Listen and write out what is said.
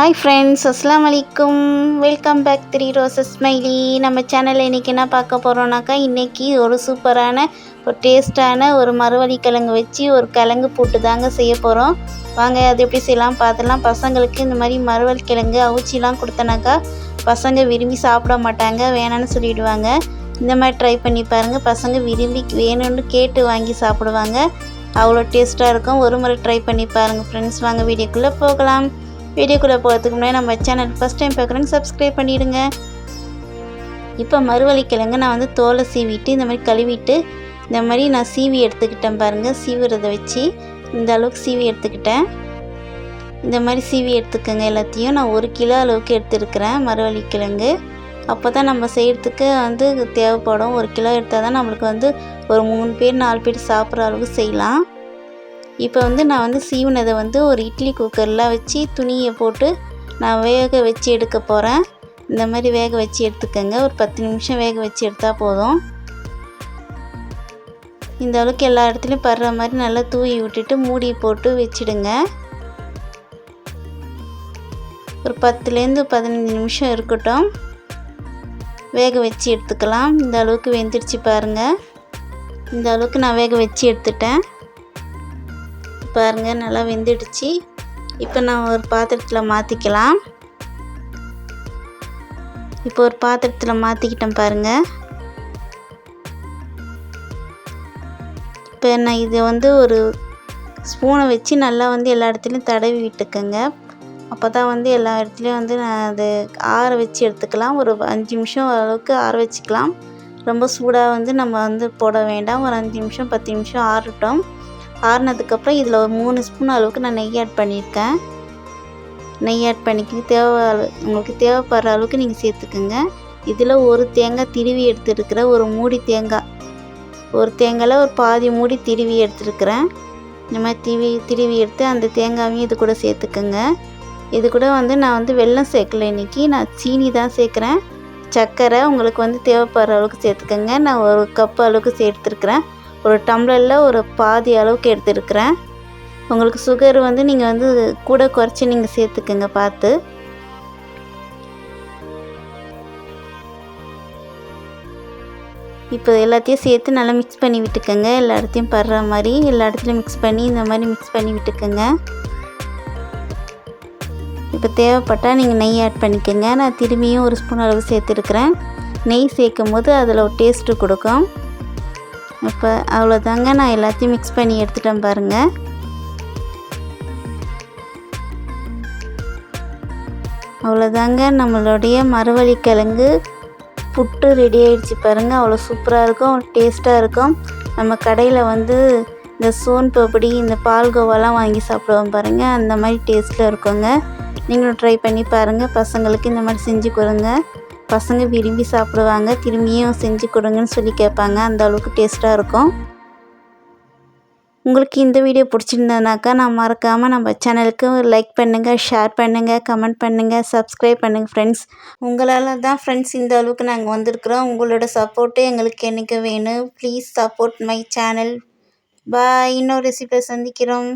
Hi friends அஸ்லாம் வலைக்கும் welcome back three roses smiley நம்ம சேனலில் இன்றைக்கி என்ன பார்க்க போகிறோம்னாக்கா இன்றைக்கி ஒரு சூப்பரான ஒரு டேஸ்ட்டான ஒரு மறுவழி கிழங்கு வச்சு ஒரு கிழங்கு போட்டு தாங்க செய்ய போகிறோம் வாங்க அது எப்படி செய்யலாம் பார்த்துலாம் பசங்களுக்கு இந்த மாதிரி மறுவழி கிழங்கு அவிச்சிலாம் கொடுத்தனாக்கா பசங்க விரும்பி சாப்பிட மாட்டாங்க வேணான்னு சொல்லிவிடுவாங்க இந்த மாதிரி ட்ரை பண்ணி பாருங்கள் பசங்க விரும்பி வேணும்னு கேட்டு வாங்கி சாப்பிடுவாங்க. அவ்வளோ டேஸ்ட்டாக இருக்கும். ஒரு முறை ட்ரை பண்ணி பாருங்கள் ஃப்ரெண்ட்ஸ் வாங்க வீடியோக்குள்ளே போகலாம். வீடியோக்குள்ளே போகிறதுக்கு முன்னாடி நம்ம சேனல் ஃபஸ்ட் டைம் பார்க்குறேன்னு சப்ஸ்கிரைப் பண்ணிவிடுங்க இப்போ மறுவழி கிழங்கு நான் வந்து தோலை சீவிட்டு இந்த மாதிரி கழுவிட்டு இந்த மாதிரி நான் சீவி எடுத்துக்கிட்டேன் பாருங்கள் சீவுறதை வச்சு இந்த அளவுக்கு சீவி எடுத்துக்கிட்டேன். இந்த மாதிரி சீவி எடுத்துக்கோங்க எல்லாத்தையும். நான் ஒரு கிலோ அளவுக்கு எடுத்துருக்கிறேன் மறுவழி கிழங்கு. அப்போ தான் நம்ம செய்கிறதுக்கு வந்து தேவைப்படும். ஒரு கிலோ எடுத்தால் தான் நம்மளுக்கு வந்து ஒரு மூணு பேர் நாலு பேர் சாப்பிட்ற அளவுக்கு செய்யலாம். இப்போ வந்து நான் வந்து சீவினதை வந்து ஒரு இட்லி குக்கரில் வச்சு துணியை போட்டு நான் வேக வச்சு எடுக்க போகிறேன். இந்த மாதிரி வேக வச்சு எடுத்துக்கோங்க. ஒரு பத்து நிமிஷம் வேக வச்சு எடுத்தால் போதும். இந்த அளவுக்கு எல்லா இடத்துலையும் படுற மாதிரி நல்லா தூவி விட்டுட்டு மூடி போட்டு வச்சுடுங்க. ஒரு பத்துலேருந்து பதினஞ்சு நிமிஷம் இருக்கட்டும். வேக வச்சு எடுத்துக்கலாம். இந்த அளவுக்கு வெந்துடுச்சு பாருங்கள் இந்த அளவுக்கு நான் வேக வச்சு எடுத்துட்டேன். பாருங்கள் நல்லா வெந்துடுச்சு. இப்போ நான் ஒரு பாத்திரத்தில் மாற்றிக்கலாம் இப்போ ஒரு பாத்திரத்தில் மாற்றிக்கிட்டேன் பாருங்கள் இப்போ நான் இதை வந்து ஒரு ஸ்பூனை வச்சு நல்லா வந்து எல்லா இடத்துலையும் தடவி விட்டுக்கோங்க. அப்போ தான் வந்து எல்லா இடத்துலையும் வந்து நான் அதை ஆற வச்சு எடுத்துக்கலாம். ஒரு அஞ்சு நிமிஷம் அளவுக்கு ஆற வச்சுக்கலாம். ரொம்ப சூடாக வந்து நம்ம வந்து போட வேண்டாம். ஒரு அஞ்சு நிமிஷம் பத்து நிமிஷம் ஆறட்டும். ஆறுனதுக்கப்புறம் இதில் ஒரு மூணு ஸ்பூன் அளவுக்கு நான் நெய் ஆட் பண்ணியிருக்கேன். நெய் ஆட் பண்ணிக்க தேவை உங்களுக்கு தேவைப்படுற அளவுக்கு நீங்கள் சேர்த்துக்குங்க. இதில் ஒரு தேங்காய் திருவி எடுத்துருக்கிற ஒரு மூடி தேங்காய் ஒரு தேங்காயில் ஒரு பாதி மூடி திருவி எடுத்துருக்குறேன். இந்த மாதிரி திருவி திருவி எடுத்து அந்த தேங்காயும் இது கூட சேர்த்துக்குங்க. இது கூட வந்து நான் வந்து வெல்லம் சேர்க்கல இன்றைக்கி நான் சீனி தான் சேர்க்குறேன். சர்க்கரை உங்களுக்கு வந்து தேவைப்படுற அளவுக்கு சேர்த்துக்கோங்க. நான் ஒரு கப் அளவுக்கு சேர்த்துருக்குறேன். ஒரு டம்ளரில் ஒரு பாதி அளவுக்கு எடுத்துருக்குறேன். உங்களுக்கு சுகர் வந்து நீங்கள் வந்து கூட குறைச்சி நீங்கள் சேர்த்துக்குங்க பார்த்து. இப்போ எல்லாத்தையும் சேர்த்து நல்லா மிக்ஸ் பண்ணி விட்டுக்கோங்க. எல்லா இடத்தையும் படுற மாதிரி எல்லா இடத்துலையும் மிக்ஸ் பண்ணி இந்த மாதிரி மிக்ஸ் பண்ணி விட்டுக்கோங்க. இப்போ தேவைப்பட்டால் நீங்கள் நெய் ஆட் பண்ணிக்கோங்க. நான் திரும்பியும் ஒரு ஸ்பூன் அளவு சேர்த்துருக்குறேன். நெய் சேர்க்கும் போது அதில் ஒரு டேஸ்ட்டு கொடுக்கும். இப்போ அவ்வளோதாங்க நான் எல்லாத்தையும் மிக்ஸ் பண்ணி எடுத்துட்டேன் பாருங்கள் அவ்வளோதாங்க நம்மளுடைய மரவள்ளி கிழங்கு புட்டு ரெடி ஆகிடுச்சு பாருங்கள் அவ்வளோ சூப்பராக இருக்கும். டேஸ்ட்டாக இருக்கும். நம்ம கடையில் வந்து இந்த சோன் பப்படி இந்த பால்கோவாலாம் வாங்கி சாப்பிடுவோம் பாருங்கள் அந்த மாதிரி டேஸ்ட்டில் இருக்குங்க. நீங்களும் ட்ரை பண்ணி பாருங்கள் பசங்களுக்கு இந்த மாதிரி செஞ்சு கொடுங்க. பசங்க விரும்பி சாப்பிடுவாங்க. திரும்பியும் செஞ்சு கொடுங்கன்னு சொல்லி கேட்பாங்க. அந்த அளவுக்கு டேஸ்ட்டாக இருக்கும். உங்களுக்கு இந்த வீடியோ பிடிச்சிருந்ததுனாக்கா நான் மறக்காமல் நம்ம சேனலுக்கு லைக் பண்ணுங்கள் ஷேர் பண்ணுங்கள் கமெண்ட் பண்ணுங்கள் சப்ஸ்கிரைப் பண்ணுங்கள் ஃப்ரெண்ட்ஸ் உங்களால் தான் ஃப்ரெண்ட்ஸ் இந்த அளவுக்கு நாங்கள் வந்திருக்குறோம். உங்களோட சப்போர்ட்டு எங்களுக்கு என்றைக்கு வேணும்? Please support my channel bye இன்னொரு ரெசிபியை சந்திக்கிறோம்.